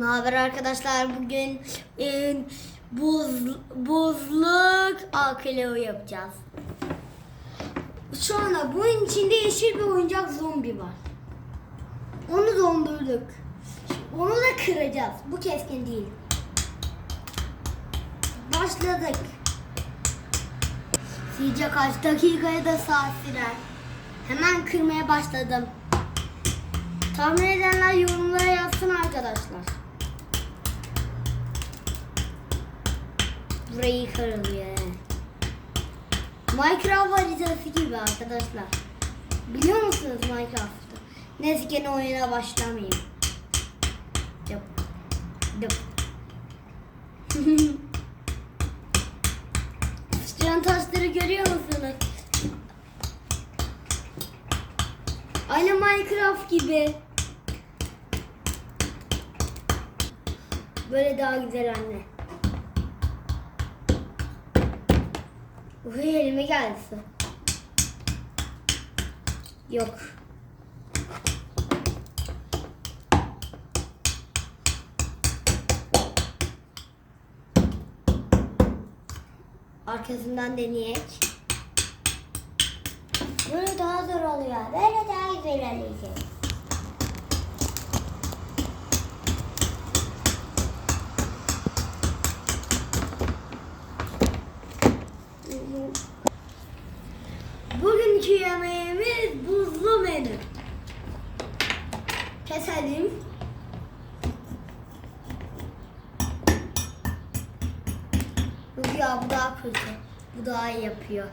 Ne haber arkadaşlar? Bugün e, buz, buzluk akıllı yapacağız. Şu anda bunun içinde yeşil bir oyuncak zombi var. Onu dondurduk. Onu da kıracağız. Bu keskin değil. Başladık. Sizce kaç dakikaya da saat sürer? Hemen kırmaya başladım. Tahmin edenler yorumlara yazsın arkadaşlar. Burayı kırılıyor. yani. Minecraft haritası gibi arkadaşlar. Biliyor musunuz Minecraft'ı? Neyse gene oyuna başlamayayım. Dıp. Dıp. Sıçrayan taşları görüyor musunuz? Aynı Minecraft gibi. Böyle daha güzel anne. Uy elime geldi. Yok. Arkasından deneyek. Böyle daha zor oluyor. Böyle daha güzel oluyor. Bugünkü yemeğimiz buzlu menü. Keselim. Yok ya bu daha kötü. Bu daha iyi yapıyor.